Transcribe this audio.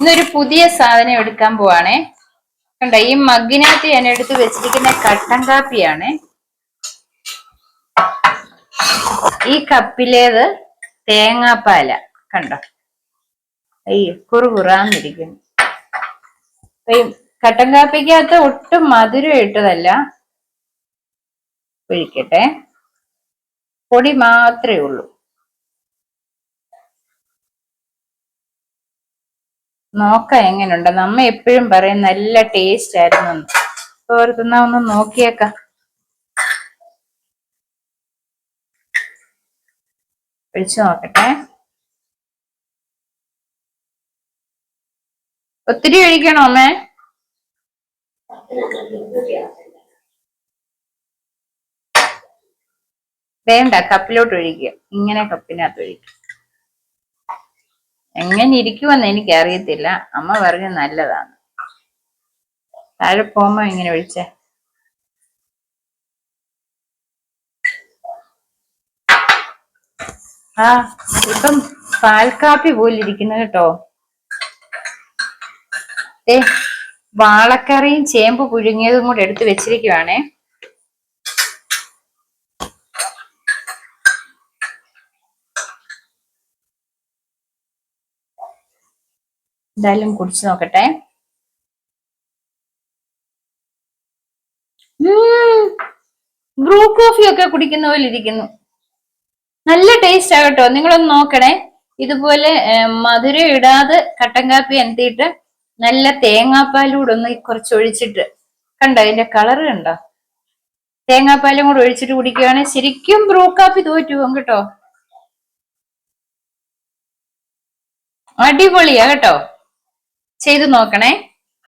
ഇന്നൊരു പുതിയ സാധനം എടുക്കാൻ പോവാണേ. കണ്ട ഈ മഗ്ഗിനകത്ത് ഞാൻ എടുത്ത് വെച്ചിരിക്കുന്ന കട്ടൻ കാപ്പിയാണ്. ഈ കപ്പിലേത് തേങ്ങാപ്പാല കണ്ടോ? അയ്യോ കുറുകുറാന്നിരിക്കുന്നു. ഈ കട്ടൻ കാപ്പിക്കകത്ത് ഒട്ടും മധുരം ഇട്ടതല്ല. ഒഴിക്കട്ടെ. പൊടി മാത്രമേ ഉള്ളൂ. നോക്കാം എങ്ങനെയുണ്ട് നമ്മ എപ്പോഴും പറയും നല്ല ടേസ്റ്റ് ആയിരുന്നു. ഓർത്തുന്ന ഒന്ന് നോക്കിയേക്ക. ഒഴിച്ചു നോക്കട്ടെ. ഒത്തിരി ഒഴിക്കണോ അമ്മേ? വേണ്ട കപ്പിലോട്ട് ഒഴിക്കുക. ഇങ്ങനെ കപ്പിനകത്ത് ഒഴിക്കുക. എങ്ങനെ ഇരിക്കുമെന്ന് എനിക്ക് അറിയത്തില്ല അമ്മ പറഞ്ഞു നല്ലതാണ്. താഴെ പോകുമ്പോ ഇങ്ങനെ വിളിച്ചേ. ആ ഇപ്പം പാൽക്കാപ്പി പോലെ ഇരിക്കുന്നു കേട്ടോ. ഏ വാളക്കറിയും ചേമ്പ് പുഴുങ്ങിയതും കൂടെ എടുത്ത് വെച്ചിരിക്കുവാണേ. എന്തായാലും കുടിച്ചു നോക്കട്ടെ. ബ്രൂ കോഫി ഒക്കെ കുടിക്കുന്ന പോലെ ഇരിക്കുന്നു. നല്ല ടേസ്റ്റ് ആകട്ടോ നിങ്ങളൊന്ന് നോക്കണേ. ഇതുപോലെ മധുരം ഇടാതെ കട്ടൻ കാപ്പി എന്തിട്ട് നല്ല തേങ്ങാപ്പാലൂടെ ഒന്ന് കുറച്ച് ഒഴിച്ചിട്ട് കണ്ടോ അതിന്റെ കളറ് കണ്ടോ? തേങ്ങാപ്പാലും കൂടെ ഒഴിച്ചിട്ട് കുടിക്കുകയാണെങ്കിൽ ശരിക്കും ബ്രൂ കാപ്പി തോറ്റു കേട്ടോ. അടിപൊളിയാ കേട്ടോ. ചെയ്തു നോക്കണേ.